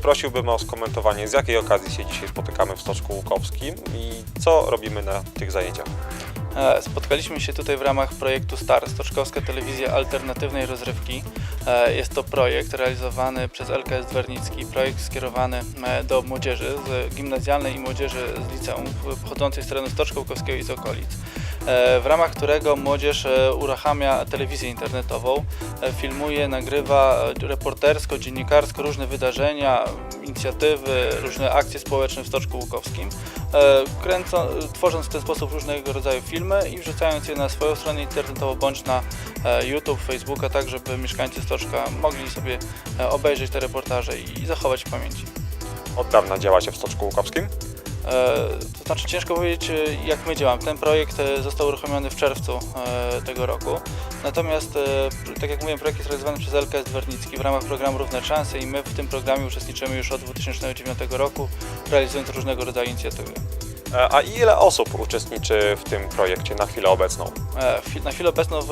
Prosiłbym o skomentowanie, z jakiej okazji się dzisiaj spotykamy w Stoczku Łukowskim i co robimy na tych zajęciach. E, Spotkaliśmy się tutaj w ramach projektu STAR, Stoczkowska Telewizja Alternatywnej Rozrywki. E, Jest to projekt realizowany przez LKS Dwernicki, projekt skierowany e, do młodzieży z gimnazjalnej i młodzieży z liceum pochodzącej z terenu Stoczka Łukowskiego i z okolic, w ramach którego młodzież e, uruchamia telewizję internetową, e, filmuje, nagrywa e, reportersko, dziennikarsko różne wydarzenia, inicjatywy, różne akcje społeczne w Stoczku Łukowskim e, kręcą, tworząc w ten sposób różnego rodzaju filmy i wrzucając je na swoją stronę internetową bądź na e, YouTube, Facebooka, tak żeby mieszkańcy Stoczka mogli sobie e, obejrzeć te reportaże i zachować w pamięci. Od dawna działacie w Stoczku Łukowskim? E, To znaczy ciężko powiedzieć e, jak my działamy. Ten projekt e, został uruchomiony w czerwcu tego roku. Natomiast, tak jak mówiłem, projekt jest realizowany przez LKS Dwernicki w ramach programu Równe Szanse i my w tym programie uczestniczymy już od 2009 roku, realizując różnego rodzaju inicjatywy. A ile osób uczestniczy w tym projekcie na chwilę obecną? Na chwilę obecną w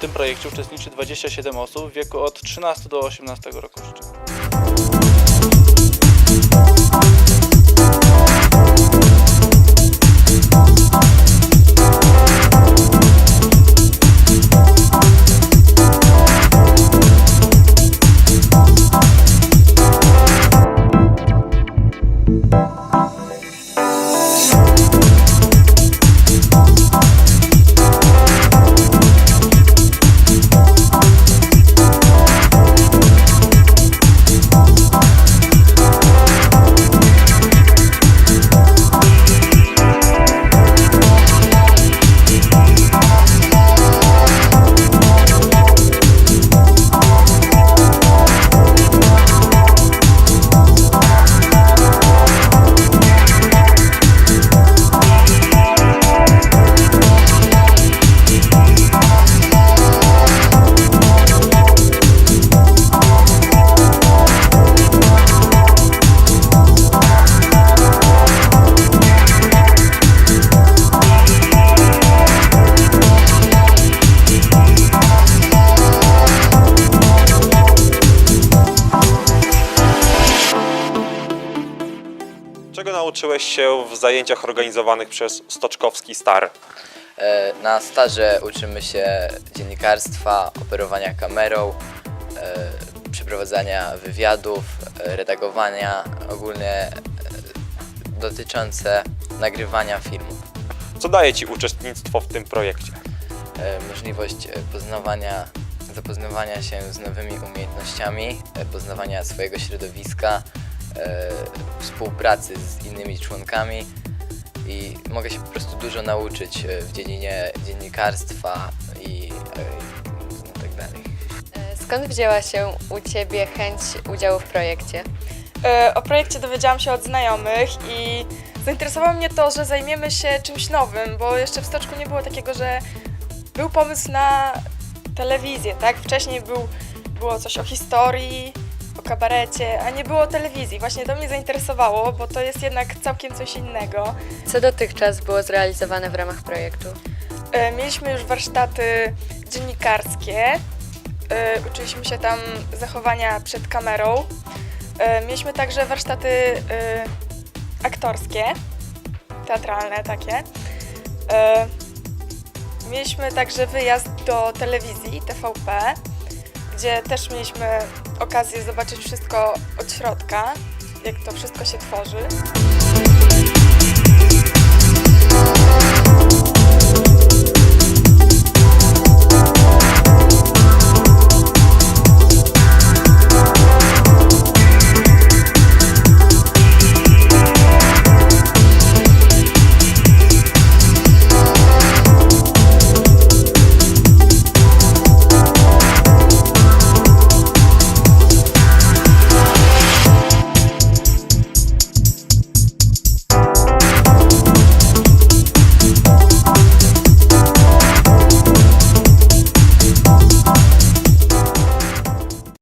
w tym projekcie uczestniczy 27 osób w wieku od 13 do 18 roku życia. Nauczyłeś się w zajęciach organizowanych przez Stoczkowski Star? E, Na staże uczymy się dziennikarstwa, operowania kamerą, e, przeprowadzania wywiadów, e, redagowania, ogólnie e, dotyczące nagrywania filmów. Co daje Ci uczestnictwo w tym projekcie? E, Możliwość e, poznawania, zapoznawania się z nowymi umiejętnościami, e, poznawania swojego środowiska, e, współpracy z innymi członkami i mogę się po prostu dużo nauczyć e, w dziedzinie dziennikarstwa i e, no tak dalej. E, Skąd wzięła się u Ciebie chęć udziału w projekcie? E, O projekcie dowiedziałam się od znajomych i zainteresowało mnie to, że zajmiemy się czymś nowym, bo jeszcze w Stoczku nie było takiego, że był pomysł na telewizję, tak? Wcześniej był, było coś o historii, o kabarecie, a nie było telewizji. Właśnie to mnie zainteresowało, bo to jest jednak całkiem coś innego. Co dotychczas było zrealizowane w ramach projektu? E, Mieliśmy już warsztaty dziennikarskie. E, Uczyliśmy się tam zachowania przed kamerą. E, Mieliśmy także warsztaty e, aktorskie, teatralne takie. E, Mieliśmy także wyjazd do telewizji TVP, gdzie też mieliśmy okazję zobaczyć wszystko od środka, jak to wszystko się tworzy.